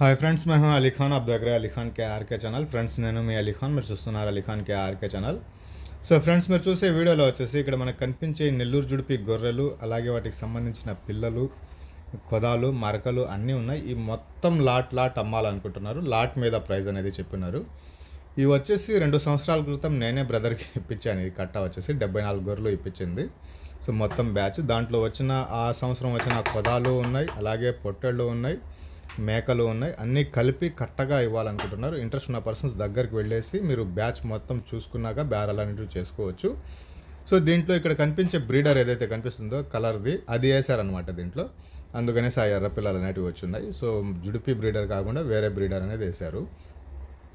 Hi friends మేము అలీఖాన్ అబ్ దగ్గర అలీఖాన్ కేఆర్కే ఛానల్ ఫ్రెండ్స్ నేను మీ అలీఖాన్ మీరు చూస్తున్నారు Alikhan KRK channel so friends మీరు చూసే వీడియోలో వచ్చేసి ఇక్కడ మనకు కనిపించే నెల్లూరు జుడిపి గొర్రెలు అలాగే వాటికి సంబంధించిన పిల్లలు కొదాలు మరకలు అన్నీ ఉన్నాయి ఈ మొత్తం లాట్ లాట్ అమ్మాలనుకుంటున్నారు లాట్ మీద ప్రైజ్ అనేది చెప్పినారు ఇవి వచ్చేసి రెండు సంవత్సరాల క్రితం నేనే బ్రదర్కి ఇప్పించాను. ఇది కట్ట వచ్చేసి డెబ్బై నాలుగు గొర్రెలు ఇప్పించింది. సో మొత్తం బ్యాచ్. దాంట్లో వచ్చిన ఆ సంవత్సరం వచ్చిన కొదాలు ఉన్నాయి. అలాగే పొట్టళ్ళు ఉన్నాయి. మేకలు ఉన్నాయి. అన్నీ కలిపి కట్టగా ఇవ్వాలనుకుంటున్నారు. ఇంట్రెస్ట్ ఉన్న పర్సన్స్ దగ్గరికి వెళ్ళేసి మీరు బ్యాచ్ మొత్తం చూసుకున్నాక బేరాలు అనేటివి చేసుకోవచ్చు. సో దీంట్లో ఇక్కడ కనిపించే బ్రీడర్ ఏదైతే కనిపిస్తుందో కలర్ది అది వేసారనమాట దీంట్లో. అందుకనేసి ఆ ఎర్ర పిల్లలు అనేటివి వచ్చి ఉన్నాయి సో జుడిపి బ్రీడర్ కాకుండా వేరే బ్రీడర్ అనేది వేశారు.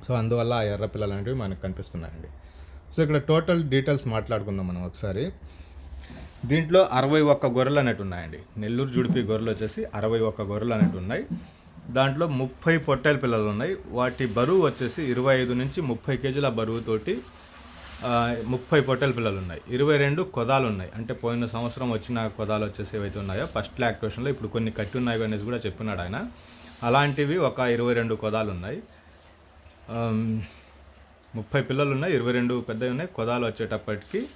సో అందువల్ల ఆ ఎర్ర పిల్లలు అనేవి మనకు కనిపిస్తున్నాయండి. సో ఇక్కడ టోటల్ డీటెయిల్స్ మాట్లాడుకుందాం మనం ఒకసారి. దీంట్లో అరవై ఒక్క గొర్రెలు అనేవి ఉన్నాయండి. నెల్లూరు జుడిపి గొర్రెలు వచ్చేసి అరవై ఒక్క గొర్రెలు అనేవి ఉన్నాయి. దాంట్లో ముప్పై పొట్టేల పిల్లలు ఉన్నాయి. వాటి బరువు వచ్చేసి ఇరవై ఐదు నుంచి ముప్పై కేజీల బరువుతోటి ముప్పై పొట్టేల పిల్లలు ఉన్నాయి. ఇరవై రెండు కొదాలు ఉన్నాయి. అంటే పోయిన సంవత్సరం వచ్చిన కొదాలు వచ్చేసి ఏవైతే ఉన్నాయో ఫస్ట్ లాక్టేషన్లో ఇప్పుడు కొన్ని కట్టి ఉన్నాయి అనేసి కూడా చెప్పినాడు ఆయన. అలాంటివి ఒక ఇరవై రెండు కొదాలు ఉన్నాయి. ముప్పై పిల్లలు ఉన్నాయి ఇరవై రెండు పెద్దవి ఉన్నాయి. కొదాలు వచ్చేటప్పటికి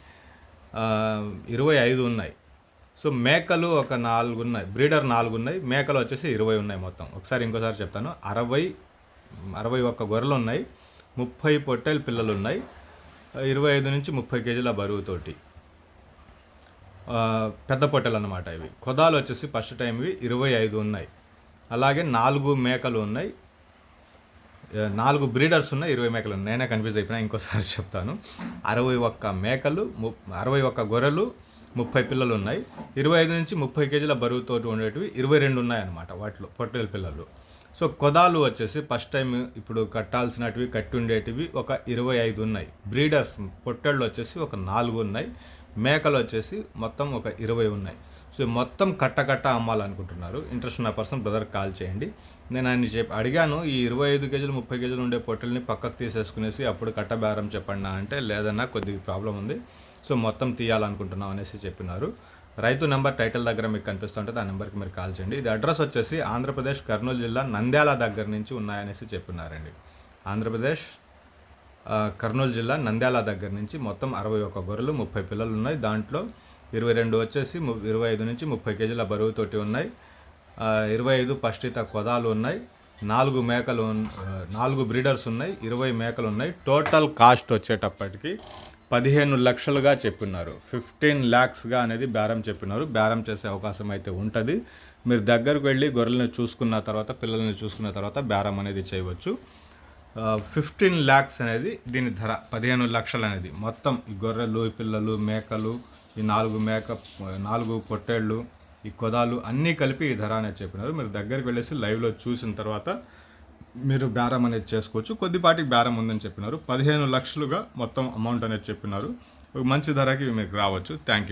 ఇరవై ఐదు ఉన్నాయి. సో మేకలు ఒక నాలుగు ఉన్నాయి బ్రీడర్ నాలుగు ఉన్నాయి మేకలు వచ్చేసి ఇరవై ఉన్నాయి మొత్తం. ఒకసారి ఇంకోసారి చెప్తాను. అరవై అరవై ఒక్క గొర్రెలు ఉన్నాయి ముప్పై పొట్టేలు పిల్లలు ఉన్నాయి ఇరవై ఐదు నుంచి ముప్పై కేజీల బరువుతోటి పెద్ద పొట్టెలు అన్నమాట ఇవి. కొదాలు వచ్చేసి ఫస్ట్ టైం ఇవి ఇరవై ఐదు ఉన్నాయి. అలాగే నాలుగు మేకలు ఉన్నాయి. నాలుగు బ్రీడర్స్ ఉన్నాయి ఇరవై మేకలు ఉన్నాయి. నేనే కన్ఫ్యూజ్ అయిపోయినా ఇంకోసారి చెప్తాను. అరవై ఒక్క మేకలు ము అరవై ఒక్క గొర్రెలు ముప్పై పిల్లలు ఉన్నాయి ఇరవై ఐదు నుంచి ముప్పై కేజీల బరువుతో ఉండేటివి ఇరవై రెండు ఉన్నాయన్నమాట వాటిలో పొట్టేల పిల్లలు. సో కొదాలు వచ్చేసి ఫస్ట్ టైం ఇప్పుడు కట్టాల్సినటివి కట్టి ఉండేటివి ఒక ఇరవై ఐదు ఉన్నాయి. బ్రీడర్స్ పొట్టెళ్ళు వచ్చేసి ఒక నాలుగు ఉన్నాయి. మేకలు వచ్చేసి మొత్తం ఒక ఇరవై ఉన్నాయి. సో మొత్తం కట్ట కట్ట అమ్మాలనుకుంటున్నారు. ఇంట్రెస్ట్ ఉన్న పర్సన్ బ్రదర్ కాల్ చేయండి. నేను ఆయన చెప్పి అడిగాను ఈ ఇరవై ఐదు కేజీలు ముప్పై కేజీలు ఉండే పొట్టెల్ని పక్కకు తీసేసుకునేసి అప్పుడు కట్ట బేరం చెప్పండి అంటే లేదన్నా కొద్దిగా ప్రాబ్లం ఉంది. సో మొత్తం తీయాలనుకుంటున్నాం అనేసి చెప్పినారు. రైతు నెంబర్ టైటిల్ దగ్గర మీకు కనిపిస్తుంటుంది ఆ నెంబర్కి మీరు కాల్ చేయండి. ఇది అడ్రస్ వచ్చేసి ఆంధ్రప్రదేశ్ కర్నూలు జిల్లా నంద్యాల దగ్గర నుంచి ఉన్నాయనేసి చెప్పినారండి. ఆంధ్రప్రదేశ్ కర్నూలు జిల్లా నంద్యాల దగ్గర నుంచి మొత్తం అరవై ఒక్క గొర్రెలు ముప్పై పిల్లలు ఉన్నాయి. దాంట్లో ఇరవై రెండు వచ్చేసి ఇరవై ఐదు నుంచి ముప్పై కేజీల బరువుతోటి ఉన్నాయి. ఇరవై ఐదు పష్టిత కొదాలు ఉన్నాయి. నాలుగు మేకలు నాలుగు బ్రీడర్స్ ఉన్నాయి. ఇరవై మేకలు ఉన్నాయి. టోటల్ కాస్ట్ వచ్చేటప్పటికి పదిహేను లక్షలుగా చెప్పినారు. ఫిఫ్టీన్ ల్యాక్స్గా అనేది బేరం చెప్పినారు. బేరం చేసే అవకాశం అయితే ఉంటుంది. మీరు దగ్గరకు వెళ్ళి గొర్రెలను చూసుకున్న తర్వాత పిల్లల్ని చూసుకున్న తర్వాత బేరం అనేది చేయవచ్చు. ఫిఫ్టీన్ ల్యాక్స్ అనేది దీని ధర పదిహేను లక్షలు అనేది. మొత్తం ఈ గొర్రెలు ఈ పిల్లలు మేకలు ఈ నాలుగు మేక నాలుగు పొట్టేళ్ళు ఈ కొదాలు అన్నీ కలిపి ఈ ధర అనేది చెప్పినారు. మీరు దగ్గరికి వెళ్ళేసి లైవ్లో చూసిన తర్వాత మీరు బేరం అనేది చేసుకోవచ్చు. కొద్దిపాటికి బేరం ఉందని చెప్పినారు. పదిహేను లక్షలుగా మొత్తం అమౌంట్ అనేది చెప్పినారు. ఒక మంచి ధరకి మీకు రావచ్చు. Thank you